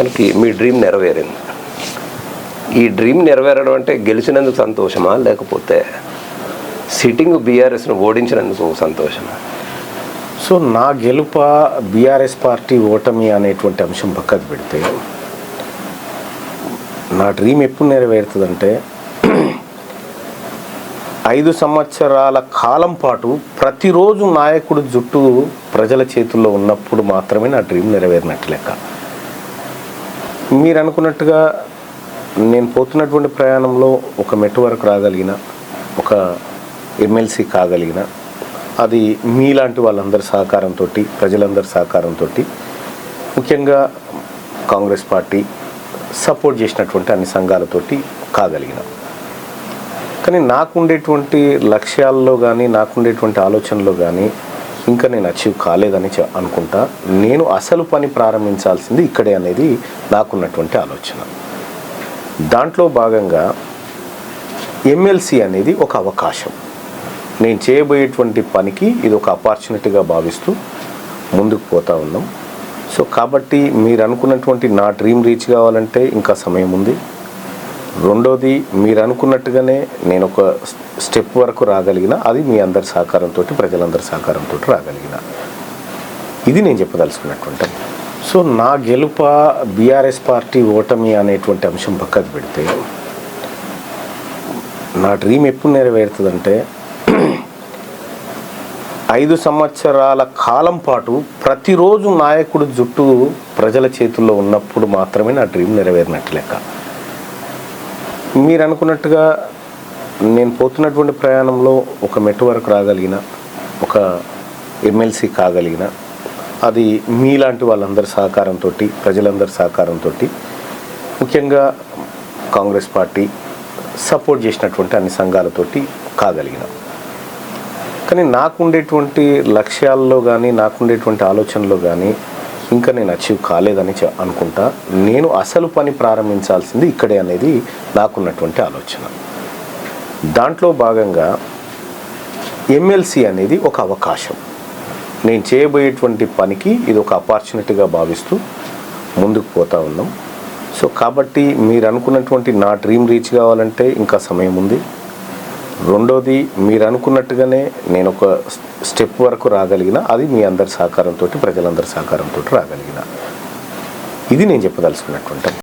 మొత్తానికి మీ డ్రీమ్ నెరవేరింది. ఈ డ్రీమ్ నెరవేరడం అంటే గెలిచినందుకు సంతోషమా? లేకపోతే సిట్టింగ్ బీఆర్ఎస్ను ఓడించినందుకు సంతోషమా? సో నా గెలుప బీఆర్ఎస్ పార్టీ ఓటమి అనేటువంటి అంశం పక్కకు పెడితే నా డ్రీమ్ ఎప్పుడు నెరవేరుతుందంటే ఐదు సంవత్సరాల కాలం పాటు ప్రతిరోజు నాయకుడు జుట్టు ప్రజల చేతుల్లో ఉన్నప్పుడు మాత్రమే నా డ్రీమ్ నెరవేరినట్టు లెక్క. మీరు అనుకున్నట్టుగా నేను పోతున్నటువంటి ప్రయాణంలో ఒక మెట్టు వరకు రాగలిగిన ఒక ఎమ్మెల్సీ కాగలిగిన అది మీలాంటి వాళ్ళందరి సహకారంతో ప్రజలందరి సహకారంతో ముఖ్యంగా కాంగ్రెస్ పార్టీ సపోర్ట్ చేసినటువంటి అన్ని సంఘాలతోటి కాగలిగిన. కానీ నాకుండేటువంటి లక్ష్యాల్లో కానీ నాకుండేటువంటి ఆలోచనలో కానీ ఇంకా నేను అచీవ్ కాలేదని అనుకుంటా. నేను అసలు పని ప్రారంభించాల్సింది ఇక్కడే అనేది నాకున్నటువంటి ఆలోచన. దాంట్లో భాగంగా ఎమ్మెల్సీ అనేది ఒక అవకాశం. నేను చేయబోయేటువంటి పనికి ఇది ఒక ఆపర్చునిటీగా భావిస్తూ ముందుకు పోతా ఉన్నాం. సో కాబట్టి మీరు అనుకున్నటువంటి నా డ్రీమ్ రీచ్ కావాలంటే ఇంకా సమయం ఉంది. రెండోది మీరు అనుకున్నట్టుగానే నేను ఒక స్టెప్ వరకు రాగలిగిన అది మీ అందరి సహకారంతో ప్రజలందరి సహకారంతో రాగలిగిన. ఇది నేను చెప్పదలుచుకున్నటువంటి సో నా గెలుప బీఆర్ఎస్ పార్టీ ఓటమి అనేటువంటి అంశం పక్కకు పెడితే నా డ్రీమ్ ఎప్పుడు నెరవేరుతుందంటే ఐదు సంవత్సరాల కాలం పాటు ప్రతిరోజు నాయకుడు జుట్టు ప్రజల చేతుల్లో ఉన్నప్పుడు మాత్రమే నా డ్రీమ్ నెరవేరినట్టు లెక్క. మీరు అనుకున్నట్టుగా నేను పోతున్నటువంటి ప్రయాణంలో ఒక మెట్టు వరకు రాగలిగిన ఒక ఎమ్మెల్సీ కాగలిగిన అది మీలాంటి వాళ్ళందరి సహకారంతో ప్రజలందరి సహకారంతో ముఖ్యంగా కాంగ్రెస్ పార్టీ సపోర్ట్ చేసినటువంటి అన్ని సంఘాలతోటి కాగలిగిన. కానీ నాకుండేటువంటి లక్ష్యాల్లో కానీ నాకుండేటువంటి ఆలోచనలో కానీ ఇంకా నేను అచీవ్ కాలేదని అనుకుంటా. నేను అసలు పని ప్రారంభించాల్సింది ఇక్కడే అనేది నాకున్నటువంటి ఆలోచన. దాంట్లో భాగంగా ఎమ్మెల్సీ అనేది ఒక అవకాశం. నేను చేయబోయేటువంటి పనికి ఇది ఒక ఆపర్చునిటీగా భావిస్తూ ముందుకు పోతా ఉన్నాం. సో కాబట్టి మీరు అనుకున్నటువంటి నా డ్రీమ్ రీచ్ కావాలంటే ఇంకా సమయం ఉంది. రెండోది మీరు అనుకున్నట్టుగానే నేను ఒక స్టెప్ వరకు రాగలిగిన అది మీ అందరి సహకారంతో ప్రజలందరి సహకారంతో రాగలిగిన. ఇది నేను చెప్పదలుచుకున్నటువంటి